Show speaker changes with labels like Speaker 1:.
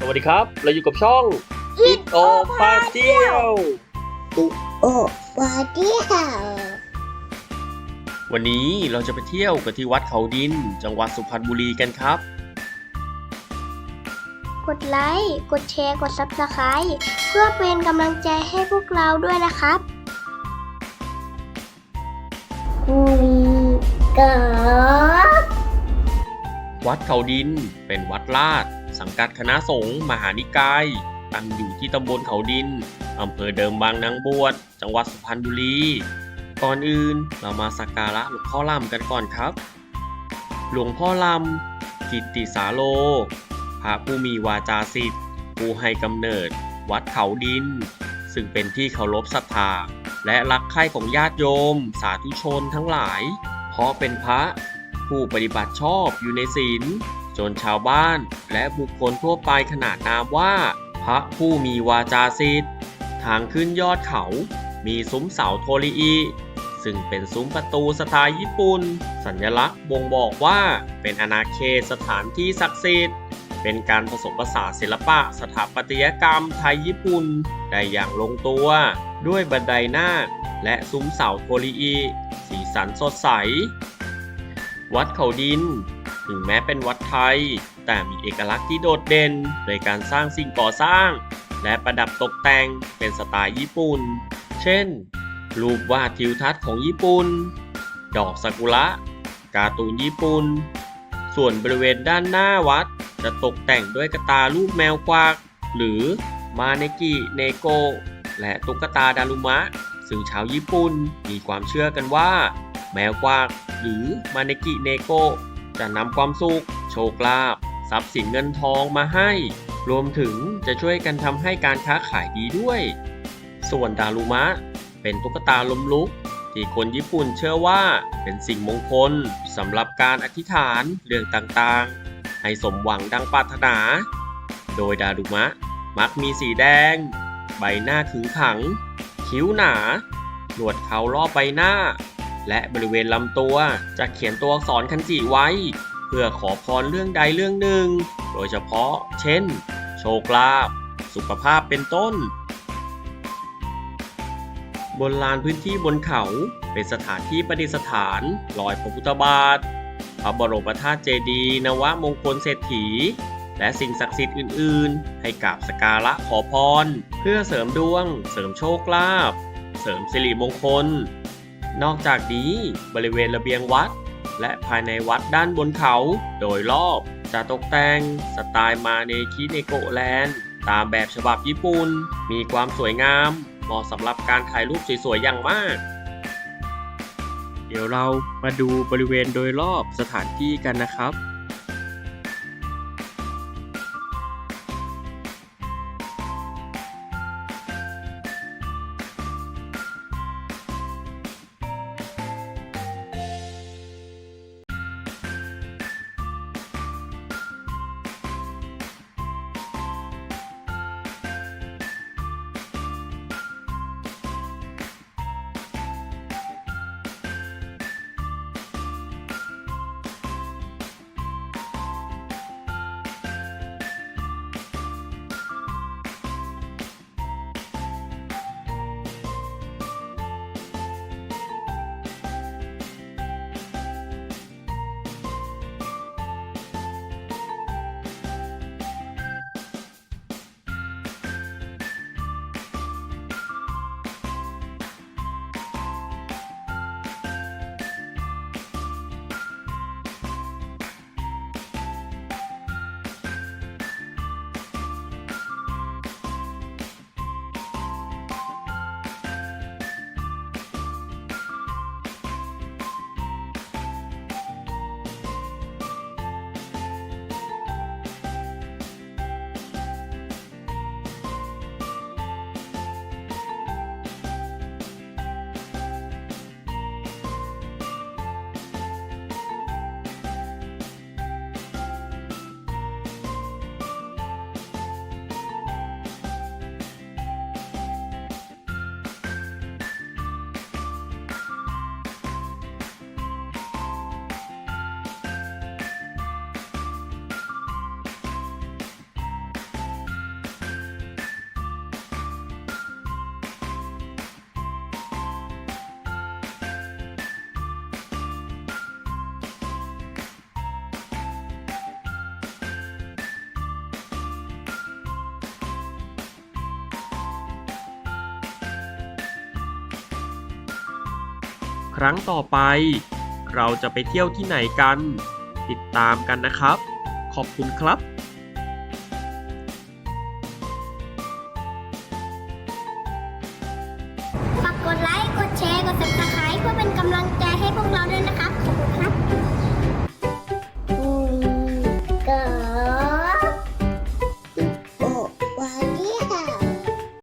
Speaker 1: สวัสดีครับ เราอยู่กับช่อง It O ปาเที่ยว
Speaker 2: โอ้วาเดียว
Speaker 1: วันนี้เราจะไปเที่ยวกันที่วัดเขาดิน จังหวัดสุพรรณบุรีกันครับ
Speaker 2: กดไลค์ กดแชร์ กด Subscribe เพื่อเป็นกำลังใจให้พวกเราด้วยนะครับคุยกับ
Speaker 1: วัดเขาดินเป็นวัดลาด สังกัดคณะสงฆ์มหานิกาย ตั้งอยู่ที่ตำบลเขาดิน อำเภอเดิมบางนางบวช จังหวัดสุพรรณบุรี ก่อนอื่นเรามาสักการะหลวงพ่อลำกันก่อนครับ หลวงพ่อลำกิตติสาโล พระผู้มีวาจาสิทธิ์ ผู้ให้กำเนิด วัดเขาดิน ซึ่งเป็นที่เคารพศรัทธา และรักใคร่ของญาติโยม สาธุชนทั้งหลาย เพราะเป็นพระผู้ปฏิบัติชอบอยู่ในศีล จนชาวบ้านและบุคคลทั่วไปขนานนามว่า พระผู้มีวาจาสิทธิ์ทางขึ้นยอดเขา มีซุ้มเสาโทริอีซึ่งเป็นซุ้มประตูสไตล์ญี่ปุ่น สัญลักษณ์บ่งบอกว่าเป็นอาณาเขตสถานที่ศักดิ์สิทธิ์ เป็นการผสมผสานศิลปะสถาปัตยกรรมไทยญี่ปุ่นได้อย่างลงตัว ด้วยบันไดหน้าและซุ้มเสาโทริอีสีสันสดใส วัดเขาดิน ถึงแม้เป็นวัดไทย แต่มีเอกลักษณ์ที่โดดเด่นโดยการสร้างสิ่งก่อสร้าง และประดับตกแต่งเป็นสไตล์ญี่ปุ่น เช่น รูปวาดทิวทัศน์ของญี่ปุ่น ดอกซากุระ การ์ตูนญี่ปุ่น ส่วนบริเวณด้านหน้าวัด จะตกแต่งด้วยกระตารูปแมวกวาก หรือมาเนกิเนโกและตุ๊กตาดารุมะ ซึ่งชาวญี่ปุ่นมีความเชื่อกันว่า แมวกวากหรือมาเนกิเนโก จะนำความสุข โชคลาภทรัพย์สินเงินทองมาให้ รวมถึงจะช่วยกันทำให้การค้าขายดีด้วย ส่วนดารุมะ เป็นตุ๊กตาลมลุก ที่คนญี่ปุ่นเชื่อว่าเป็นสิ่งมงคลสำหรับการอธิษฐานเรื่องต่างๆ ให้สมหวังดังปรารถนา โดยดารุมะมักมีสีแดง ใบหน้าขึงขัง คิ้วหนา หนวดเขารอบใบหน้า และบริเวณลำตัวจะเขียนตัวอักษรคันจิไว้ เพื่อขอพรเรื่องใดเรื่องหนึ่ง โดยเฉพาะ เช่น โชคลาภสุขภาพเป็นต้น บนลานพื้นที่บนเขาเป็นสถานที่ประดิษฐานรอยพระพุทธบาทพระบรมธาตุเจดีย์นวมงคลเศรษฐี และสิ่งศักดิ์สิทธิ์อื่น ๆ ให้กราบสกการะขอพร เพื่อเสริมดวง เสริมโชคลาภเสริมสิริมงคล นอกจากนี้บริเวณระเบียงวัด และภายในวัดด้านบนเขา โดยรอบจะตกแต่งสไตล์มาเนคิเนโกแลนด์ตามแบบฉบับญี่ปุ่น มีความสวยงาม เหมาะสำหรับการถ่ายรูปสวยๆ อย่างมาก เดี๋ยวเรามาดูบริเวณโดยรอบสถานที่กันนะครับบ ครั้งต่อไป เราจะไปเที่ยวที่ไหนกัน ติดตามกันนะครับ ขอบคุณครับ